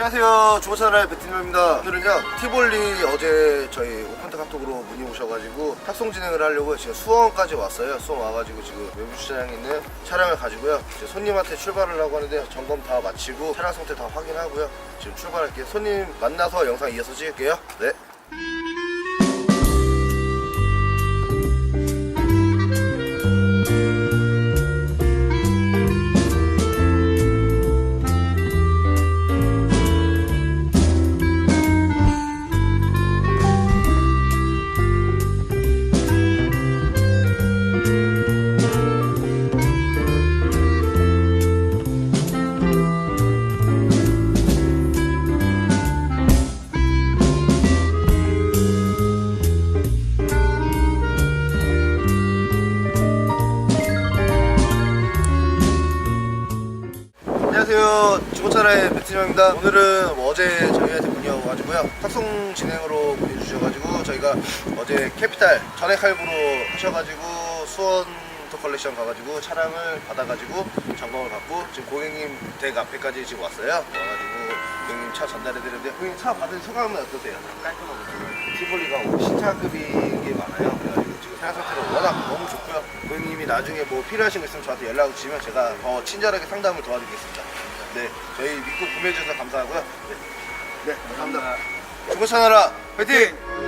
안녕하세요. 주보차나의 베트남입니다. 오늘은요, 티볼리 어제 저희 오픈트 카톡으로 문의 오셔가지고 탁송 진행을 하려고 지금 수원까지 왔어요. 수원 와가지고 지금 외부 주차장에 있는 차량을 가지고요. 이제 손님한테 출발을 하고 하는데 점검 다 마치고 차량 상태 다 확인하고요. 지금 출발할게요. 손님 만나서 영상 이어서 찍을게요. 네. 안녕하세요. 주보차라의 배트님입니다. 오늘은 뭐 어제 저희한테 문의 와가지고요. 탁송 진행으로 문의 주셔가지고 저희가 어제 캐피탈 전액 할부로 하셔가지고 수원 터 컬렉션 가가지고 차량을 받아가지고 점검을 받고 지금 고객님 댁 앞에까지 지금 왔어요. 와가지고 고객님 차 전달해드렸는데 고객님 차 받은 소감은 어떠세요? 깔끔하고 티볼리가 신차급인 게 많아요. 그래가지고 지금 차량 상태가 워낙 너무 좋고요. 고객님이 나중에 뭐 필요하신 거 있으면 저한테 연락을 주시면 제가 더 친절하게 상담을 도와드리겠습니다. 네, 저희 믿고 구매해 주셔서 감사하고요. 네, 네 감사합니다. 중고차나라 화이팅! 연락 주세요, 네.